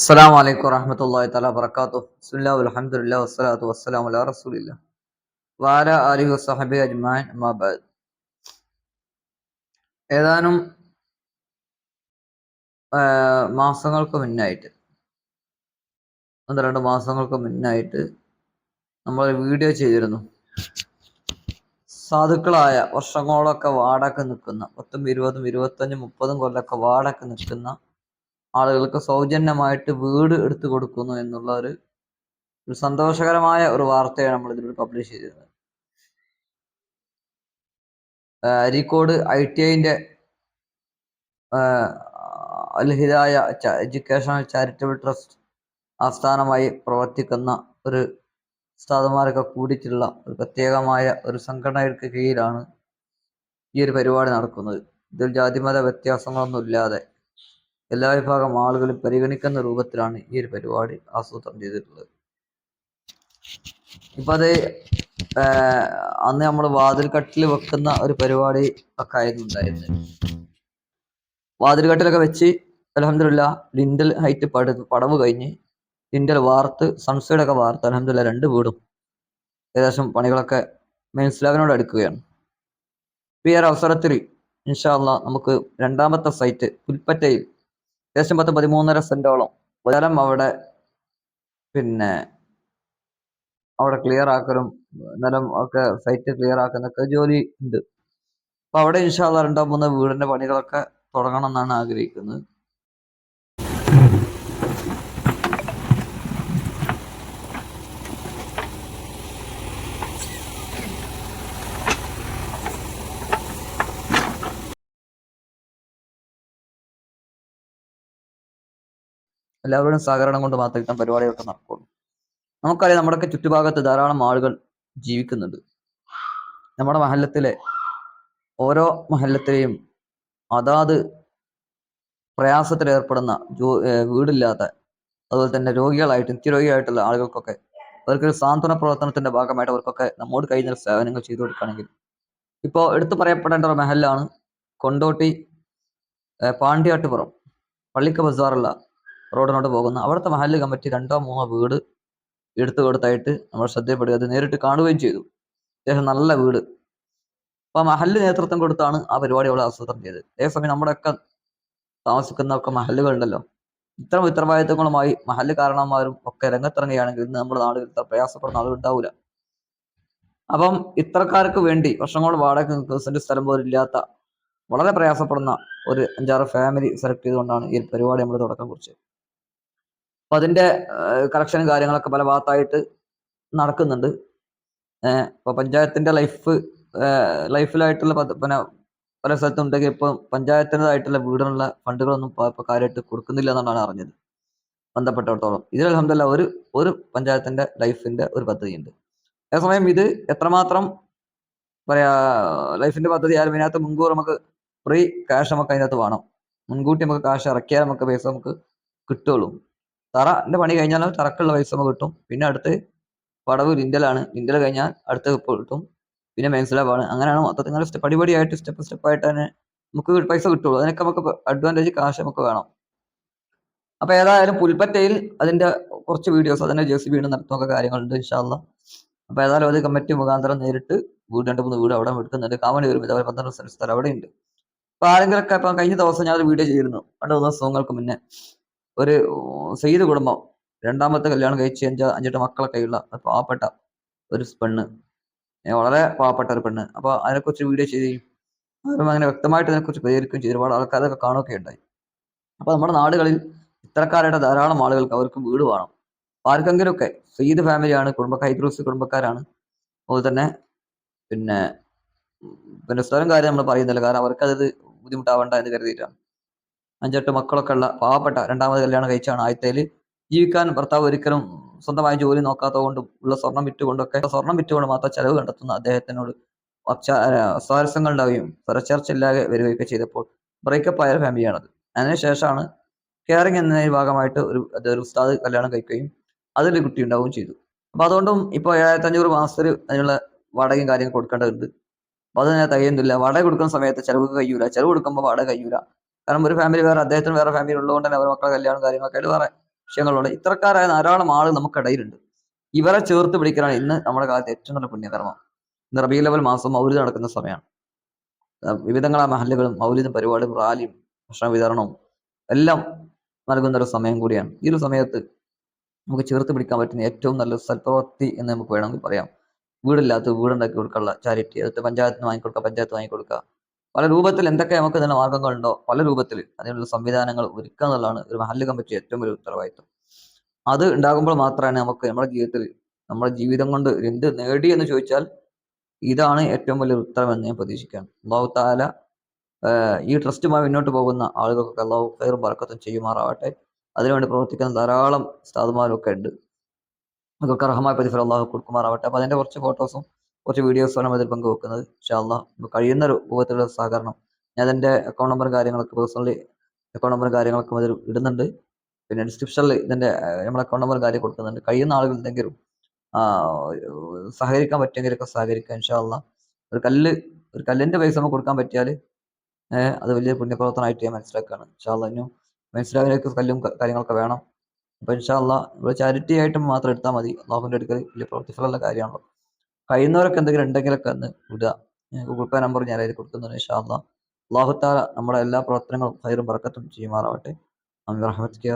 അസ്സലാമു അലൈക്കും വറഹ്മത്തുള്ളാഹി തആല വബറകാതുഹു. ബിസ്മില്ലാഹി വൽഹംദുലില്ലാഹി വസ്സലാത്തു വസ്സലാമു അല റസൂലില്ലാ വഅല ആലിഹി വസ്സഹബിഹി അജ്മഈൻ അമ്മാ ബഅദ്. ഏതാനും മാസങ്ങൾക്ക് മുന്നായിട്ട് ഒന്ന് രണ്ട് മാസങ്ങൾക്ക് മുന്നായിട്ട് നമ്മൾ വീഡിയോ ചെയ്തിരുന്നു. സാധുക്കളായ വർഷങ്ങളൊക്കെ വാടക നിൽക്കുന്ന പത്തും ഇരുപതും ഇരുപത്തഞ്ചും മുപ്പതും കൊല്ലമൊക്കെ വാടക നിൽക്കുന്ന ആളുകൾക്ക് സൗജന്യമായിട്ട് വീട് എടുത്തു കൊടുക്കുന്നു എന്നുള്ള ഒരു ഒരു സന്തോഷകരമായ ഒരു വാർത്തയാണ് നമ്മൾ ഇതിലൂടെ പബ്ലിഷ് ചെയ്തിരുന്നത്. ആ, അരീക്കോട് ഐ ടി ഐന്റെ അൽഹിദായ എഡ്യൂക്കേഷണൽ ചാരിറ്റബിൾ ട്രസ്റ്റ് ആസ്ഥാനമായി പ്രവർത്തിക്കുന്ന ഒരു ഉസ്താദുമാരൊക്കെ കൂടിയിട്ടുള്ള ഒരു പ്രത്യേകമായ ഒരു സംഘടനയ്ക്ക് കീഴിലാണ് ഈ ഒരു പരിപാടി നടക്കുന്നത്. ഇതിൽ ജാതിമത വ്യത്യാസങ്ങളൊന്നും ഇല്ലാതെ എല്ലാ വിഭാഗം ആളുകളും പരിഗണിക്കുന്ന രൂപത്തിലാണ് ഈ ഒരു പരിപാടി ആസൂത്രണം ചെയ്തിട്ടുള്ളത്. ഇപ്പൊ അത് അന്ന് നമ്മൾ വാതിൽക്കട്ടിൽ വെക്കുന്ന ഒരു പരിപാടി ഒക്കെ ആയിരുന്നു ഉണ്ടായിരുന്നത്. വാതിൽ കട്ടിലൊക്കെ വെച്ച് അലഹമില്ല ലിൻഡൽ ഹൈറ്റ് പട പടവ് കഴിഞ്ഞ് ലിൻഡൽ വാർത്ത് സൺസൈഡ് ഒക്കെ വാർത്ത് അലഹമില്ല രണ്ട് വീടും ഏകദേശം പണികളൊക്കെ മെയിൻ സ്ലാബിനോട് അടുക്കുകയാണ് ഈ ഒരു അവസരത്തിൽ ഇൻഷാല്ല നമുക്ക് രണ്ടാമത്തെ സൈറ്റ് പുൽപ്പറ്റയിൽ ഏകദേശം പത്ത് പതിമൂന്നര സെന്റോളം ജലം അവിടെ പിന്നെ അവിടെ ക്ലിയർ ആക്കലും നിലം ഒക്കെ സൈറ്റ് ക്ലിയർ ആക്കുന്നൊക്കെ ജോലി ഉണ്ട്. അപ്പൊ അവിടെ ഇൻഷാല്ല രണ്ടോ മൂന്നോ വീടിന്റെ പണികളൊക്കെ തുടങ്ങണം എന്നാണ് ആഗ്രഹിക്കുന്നത്. എല്ലാവരുടെയും സഹകരണം കൊണ്ട് മാത്രമേ ഇത്തരം പരിപാടികളൊക്കെ നടക്കുള്ളൂ നമുക്കറിയാം നമ്മുടെയൊക്കെ ചുറ്റുഭാഗത്ത് ധാരാളം ആളുകൾ ജീവിക്കുന്നുണ്ട്. നമ്മുടെ മഹല്ലത്തിലെ ഓരോ മഹല്ലത്തിലെയും അതാത് പ്രയാസത്തിൽ ഏർപ്പെടുന്ന ജോ വീടില്ലാത്ത അതുപോലെ തന്നെ രോഗികളായിട്ട് നിത്യരോഗിയായിട്ടുള്ള ആളുകൾക്കൊക്കെ അവർക്കൊരു സാന്ത്വന പ്രവർത്തനത്തിന്റെ ഭാഗമായിട്ട് അവർക്കൊക്കെ നമ്മോട് കഴിയുന്ന സേവനങ്ങൾ ചെയ്തു കൊടുക്കുകയാണെങ്കിൽ ഇപ്പോൾ എടുത്തു പറയപ്പെടേണ്ട ഒരു മഹലാണ് കൊണ്ടോട്ടി പാണ്ഡ്യാട്ടുപുറം പള്ളിക്ക ബസാറുള്ള റോഡിനോട് പോകുന്ന. അവിടുത്തെ മഹല്ല് കമ്മിറ്റി രണ്ടോ മൂന്നോ വീട് എടുത്തു കൊടുത്തായിട്ട് നമ്മൾ ശ്രദ്ധയപ്പെടുക അത് നേരിട്ട് കാണുകയും ചെയ്തു. അത്യാവശ്യം നല്ല വീട്. അപ്പൊ ആ മഹല്ല് നേതൃത്വം കൊടുത്താണ് ആ പരിപാടി അവിടെ ആസൂത്രണം ചെയ്തത്. അതേസമയം നമ്മുടെയൊക്കെ താമസിക്കുന്ന ഒക്കെ മഹല്ലുകളുണ്ടല്ലോ. ഇത്തരം ഉത്തരവാദിത്തങ്ങളുമായി മഹല്ല് കാരണന്മാരും ഒക്കെ രംഗത്തിറങ്ങുകയാണെങ്കിൽ ഇന്ന് നമ്മുടെ നാട് ഇത്ര പ്രയാസപ്പെടുന്ന ആളുകൾ ഉണ്ടാവില്ല അപ്പം ഇത്രക്കാർക്ക് വേണ്ടി വർഷങ്ങൾ വാടക സെന്റ് സ്ഥലം പോലും ഇല്ലാത്ത വളരെ പ്രയാസപ്പെടുന്ന ഒരു അഞ്ചാറ് ഫാമിലി സെലക്ട് ചെയ്തുകൊണ്ടാണ് ഈ പരിപാടി നമ്മൾ തുടക്കം കുറിച്ചത്. അപ്പൊ അതിന്റെ കറക്ഷനും കാര്യങ്ങളൊക്കെ പല ഭാഗത്തായിട്ട് നടക്കുന്നുണ്ട്. ഇപ്പൊ പഞ്ചായത്തിന്റെ ലൈഫ് ലൈഫിലായിട്ടുള്ള പിന്നെ പല സ്ഥലത്തും ഉണ്ടെങ്കിൽ ഇപ്പൊ പഞ്ചായത്തിന്റെതായിട്ടുള്ള വീടിനുള്ള ഫണ്ടുകളൊന്നും ഇപ്പൊ ഇപ്പൊ കാര്യമായിട്ട് കൊടുക്കുന്നില്ല എന്നാണ് അറിഞ്ഞത്. ബന്ധപ്പെട്ടിടത്തോളം. ഇതിൽ അലഹമില്ല ഒരു ഒരു പഞ്ചായത്തിന്റെ ലൈഫിന്റെ ഒരു പദ്ധതിയുണ്ട്. അതേസമയം ഇത് എത്രമാത്രം പറയാ ലൈഫിന്റെ പദ്ധതി ആയാലും ഇതിനകത്ത് മുൻകൂർ നമുക്ക് ഫ്രീ ക്യാഷ് നമുക്ക് അതിനകത്ത് വേണം. മുൻകൂട്ടി നമുക്ക് കാശ് ഇറക്കിയാൽ നമുക്ക് പൈസ നമുക്ക് കിട്ടുള്ളൂ തറന്റെ പണി കഴിഞ്ഞാൽ തറക്കുള്ള പൈസ നമുക്ക് കിട്ടും. പിന്നെ അടുത്ത് പടവ് ലിൻഡലാണ് ലിൻഡൽ കഴിഞ്ഞാൽ അടുത്ത ഇപ്പോൾ കിട്ടും. പിന്നെ മെയിൻ അങ്ങനെയാണ് മൊത്തത്തിൽ ഇങ്ങനെ സ്റ്റെപ്പ് പടിപടിയായിട്ട് സ്റ്റെപ്പ് സ്റ്റെപ്പ് ആയിട്ട് തന്നെ നമുക്ക് പൈസ കിട്ടുള്ളൂ. അതിനൊക്കെ നമുക്ക് അഡ്വാന്റേജ് കാശ് നമുക്ക് വേണം. അപ്പോൾ ഏതായാലും പുൽപ്പറ്റയിൽ അതിന്റെ കുറച്ച് വീഡിയോസ് അതിന്റെ ജെ സി ബി നടത്തുന്നൊക്കെ കാര്യങ്ങളുണ്ട് ഇൻഷാല്ല അപ്പോൾ ഏതായാലും അത് കമ്മിറ്റി മുഖാന്തരം നേരിട്ട് വീട് രണ്ട് മൂന്ന് വീട് അവിടെ എടുക്കുന്നുണ്ട്. കാമണി വരും. ഇതേപോലെ പന്ത്രണ്ട് സ്ഥലം അവിടെ ഉണ്ട് അപ്പോൾ ആരെങ്കിലൊക്കെ ഇപ്പം കഴിഞ്ഞ ദിവസം ഞാൻ ഒരു വീഡിയോ ചെയ്തിരുന്നു. രണ്ട് മൂന്ന് ദിവസങ്ങൾക്ക് മുന്നേ. ഒരു സെയ്ത് കുടുംബം. രണ്ടാമത്തെ കല്യാണം കഴിച്ച് അഞ്ച അഞ്ചെട്ട് മക്കളൊക്കെയുള്ള ഒരു പാവപ്പെട്ട ഒരു പെണ്ണ്. വളരെ പാവപ്പെട്ട ഒരു പെണ്ണ്. അപ്പൊ അതിനെക്കുറിച്ച് വീഡിയോ ചെയ്യുകയും ആരും അങ്ങനെ വ്യക്തമായിട്ട് അതിനെക്കുറിച്ച് പ്രതികരിക്കുകയും ചെയ്തു. ഒരുപാട് ആൾക്കാരൊക്കെ കാണുകയൊക്കെ ഉണ്ടായി. അപ്പൊ നമ്മുടെ നാടുകളിൽ ഇത്തരക്കാരുടെ ധാരാളം ആളുകൾക്ക് അവർക്ക് വീട് വേണം. ആർക്കെങ്കിലും ആർക്കെങ്കിലുമൊക്കെ സെയ്ത് ഫാമിലിയാണ് കുടുംബ ഹൈദ്രൂസ് കുടുംബക്കാരാണ്. അതുപോലെ തന്നെ പിന്നെ പിന്നെ സ്ഥലം കാര്യം നമ്മൾ പറയുന്നില്ല. കാരണം അവർക്ക് അത് ബുദ്ധിമുട്ടാവണ്ട എന്ന് കരുതിയിട്ടാണ്. അഞ്ചെട്ട് മക്കളൊക്കെ ഉള്ള പാവപ്പെട്ട രണ്ടാമത് കല്യാണം കഴിച്ചാണ് ആദ്യത്തേൽ ജീവിക്കാൻ ഭർത്താവ് ഒരിക്കലും സ്വന്തമായി ജോലി നോക്കാത്തത് കൊണ്ടും ഉള്ള സ്വർണം വിറ്റുകൊണ്ടൊക്കെ സ്വർണം വിറ്റുകൊണ്ട് മാത്രം ചെലവ് കണ്ടെത്തുന്ന അദ്ദേഹത്തിനോട് സ്വാരസ്യങ്ങൾ ഉണ്ടാവുകയും ഇല്ലാതെ വരികയൊക്കെ ചെയ്തപ്പോൾ ബ്രേക്കപ്പ് ആയ ഫാമിലിയാണത് അതിനുശേഷമാണ് കെയറിങ് എന്ന ഭാഗമായിട്ട് ഒരു അത് ഒരു ഉസ്താദ് കല്യാണം കഴിക്കുകയും അതിലൊരു കുട്ടി ഉണ്ടാവുകയും ചെയ്തു. അപ്പൊ അതുകൊണ്ടും ഇപ്പോൾ ഏഴായിരത്തി അഞ്ഞൂറ് മാസത്തിൽ അതിനുള്ള വാടകയും കാര്യങ്ങൾ കൊടുക്കേണ്ടതുണ്ട്. അപ്പൊ തന്നെ തികയുന്നില്ല വാടക കൊടുക്കുന്ന സമയത്ത് ചെലവ് കഴിയൂല. ചെലവ് കൊടുക്കുമ്പോൾ വാടക കഴിയൂല. കാരണം ഒരു ഫാമിലി വേറെ അദ്ദേഹത്തിന് വേറെ ഫാമിലി ഉള്ളതുകൊണ്ട് തന്നെ അവരുടെ മക്കളെ കല്യാണം കാര്യങ്ങളൊക്കെ ആയിട്ട് വേറെ വിഷയങ്ങളുണ്ട്. ഇത്തരക്കാരായ ധാരാളം ആളുകൾ നമുക്കിടയിലുണ്ട് ഇവരെ ചേർത്ത് പിടിക്കലാണ് ഇന്ന് നമ്മുടെ കാലത്ത് ഏറ്റവും നല്ല പുണ്യകർമ്മം. ഇന്ന് റബീ ലെവൽ മാസം മൗലിദ് നടക്കുന്ന സമയമാണ്. വിവിധങ്ങളായ മഹല്ലുകളും മൗലിദ് പരിപാടിയും റാലിയും ഭക്ഷണ വിതരണവും എല്ലാം നൽകുന്ന ഒരു സമയം കൂടിയാണ്. ഈ ഒരു സമയത്ത് നമുക്ക് ചേർത്ത് പിടിക്കാൻ പറ്റുന്ന ഏറ്റവും നല്ല സൽപ്രവൃത്തി എന്ന് നമുക്ക് വേണമെങ്കിൽ പറയാം. വീടില്ലാത്ത വീടുണ്ടാക്കി കൊടുക്കാനുള്ള ചാരിറ്റി അതൊക്കെ പഞ്ചായത്തിന് വാങ്ങിക്കൊടുക്കുക പഞ്ചായത്ത് വാങ്ങിക്കൊടുക്കുക പല രൂപത്തിൽ എന്തൊക്കെ നമുക്ക് ഇതിന് മാർഗങ്ങളുണ്ടോ? പല രൂപത്തിൽ അതിനുള്ള സംവിധാനങ്ങൾ ഒരുക്കുക എന്നുള്ളതാണ് ഒരു മഹല്ല് കമ്മിറ്റി ഏറ്റവും വലിയ ഉത്തരവാദിത്വം. അത് ഉണ്ടാകുമ്പോൾ മാത്രമാണ് നമുക്ക് നമ്മുടെ ജീവിതത്തിൽ നമ്മുടെ ജീവിതം കൊണ്ട് എന്ത് നേടി എന്ന് ചോദിച്ചാൽ ഇതാണ് ഏറ്റവും വലിയ ഉത്തരം എന്ന് ഞാൻ പ്രതീക്ഷിക്കുകയാണ്. അള്ളാഹു താല ഈ ട്രസ്റ്റുമായി മുന്നോട്ട് പോകുന്ന ആളുകൾക്കൊക്കെ അള്ളാഹു ഫെയറും വറക്കത്തും ചെയ്യുമാറാവട്ടെ. അതിനുവേണ്ടി പ്രവർത്തിക്കുന്ന ധാരാളം സ്ഥാതുമാരും ഒക്കെ ഉണ്ട്. അതൊക്കെ അർഹമായ പ്രതിഫലം അള്ളാഹു കൊടുക്കുമാറാവട്ടെ. അപ്പൊ അതിന്റെ കുറച്ച് ഫോട്ടോസും കുറച്ച് വീഡിയോസാണ് അതിൽ പങ്കുവെക്കുന്നത്. ഇൻഷാല്ല കഴിയുന്ന രൂപത്തിലുള്ള സഹകരണം. ഞാൻ എന്റെ അക്കൗണ്ട് നമ്പറും കാര്യങ്ങളൊക്കെ പേഴ്സണലി അക്കൗണ്ട് നമ്പറും കാര്യങ്ങളൊക്കെ അതിൽ ഇടുന്നുണ്ട്. പിന്നെ ഡിസ്ക്രിപ്ഷനിൽ ഇതിന്റെ നമ്മുടെ അക്കൗണ്ട് നമ്പറും കാര്യം കൊടുക്കുന്നുണ്ട്. കഴിയുന്ന ആളുകൾ എന്തെങ്കിലും സഹകരിക്കാൻ പറ്റിയെങ്കിലൊക്കെ സഹകരിക്കാം ഇൻഷാല്ല ഒരു കല്ല് ഒരു കല്ലിന്റെ പൈസ നമുക്ക് കൊടുക്കാൻ പറ്റിയാൽ അത് വലിയ പുണ്യപ്രവർത്തനമായിട്ട് ഞാൻ മനസ്സിലാക്കുകയാണ്. ഇൻഷാല്ല ഇനിയും മനസ്സിലാവിലേക്ക് കല്ലും കാര്യങ്ങളൊക്കെ വേണം. അപ്പോൾ ഇൻഷാല്ല ഇവിടെ ചാരിറ്റി ആയിട്ട് മാത്രം എടുത്താൽ മതി. അള്ളാഹുവിന്റെ അടുക്കൽ വലിയ പ്രവർത്തിഫലമുള്ള കാര്യമാണല്ലോ. കഴിയുന്നവരൊക്കെ എന്തെങ്കിലും ഉണ്ടെങ്കിലൊക്കെ ഒന്ന് വിടുക. ഗൂഗിൾ പേ നമ്പർ ഞാൻ അതിൽ കൊടുക്കുന്നുണ്ട് ഇൻഷാല്ല അള്ളാഹുത്താല നമ്മുടെ എല്ലാ പ്രവർത്തനങ്ങളും ഹൈറും പറക്കത്തും ചെയ്യുമാറാവട്ടെ. അമി റഹ്മത്ത് കെ